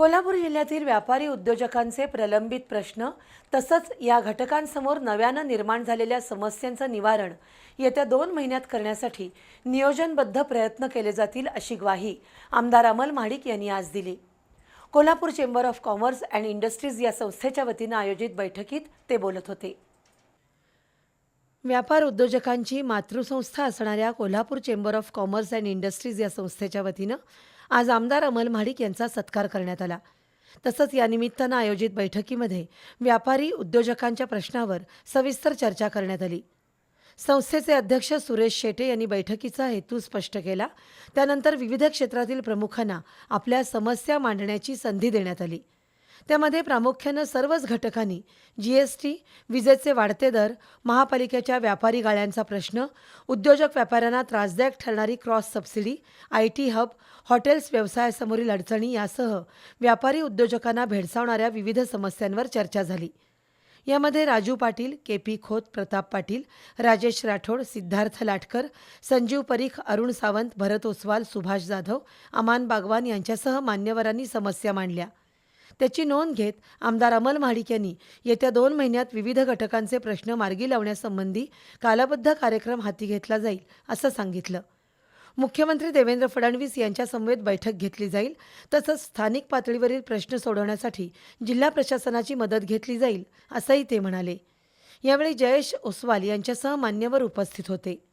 कोल्हापूर जिल्ह्यातील व्यापारी उद्योजकांचे प्रलंबित प्रश्न तसंच या घटकांसमोर नव्यानं निर्माण झालेल्या समस्यांचं निवारण येत्या दोन महिन्यात करण्यासाठी नियोजनबद्ध प्रयत्न केले जातील अशी ग्वाही आमदार अमल महाडिक यांनी आज दिली. Kolhapur chamber of commerce and industries या संस्थेच्या वतीनं आयोजित बैठकीत ते बोलत होते. व्यापार उद्योजकांची मातृसंस्था असणाऱ्या Kolhapur chamber of commerce and industries या संस्थेच्या वतीनं आज आमदार अमल महाडिक यांचा सत्कार करण्यात आला. तसंच या निमित्तानं आयोजित बैठकीमध्ये व्यापारी उद्योजकांच्या प्रश्नावर सविस्तर चर्चा करण्यात आली. संस्थेचे अध्यक्ष सुरेश शेटे यांनी बैठकीचा हेतू स्पष्ट केला. त्यानंतर विविध क्षेत्रातील प्रमुखांना आपल्या समस्या मांडण्याची संधी देण्यात आली. त्यामध्ये प्रामुख्यानं सर्वच घटकांनी जी एस टी विजेचे वाढते दर महापालिकेच्या व्यापारी गाळ्यांचा प्रश्न उद्योजक व्यापाऱ्यांना त्रासदायक ठरणारी cross subsidy I T hub hotels व्यवसायासमोरील अडचणी यासह व्यापारी उद्योजकांना भेडसावणाऱ्या विविध समस्यांवर चर्चा झाली. यामध्ये राजू पाटील के पी खोत प्रताप पाटील राजेश राठोड सिद्धार्थ लाटकर संजीव परीख अरुण सावंत भरत ओसवाल सुभाष जाधव अमान बागवान यांच्यासह मान्यवरांनी समस्या मांडल्या. त्याची नोंद घेत आमदार अमल महाडिक यांनी येत्या दोन महिन्यात विविध घटकांचे प्रश्न मार्गी लावण्यासंबंधी कालबद्ध कार्यक्रम हाती घेतला जाईल असं सांगितलं. मुख्यमंत्री देवेंद्र फडणवीस यांच्या समवेत बैठक घेतली जाईल तसंच स्थानिक पातळीवरील प्रश्न सोडवण्यासाठी जिल्हा प्रशासनाची मदत घेतली जाईल असंही ते म्हणाले. यावेळी जयेश ओसवाल यांच्यासह मान्यवर उपस्थित होते.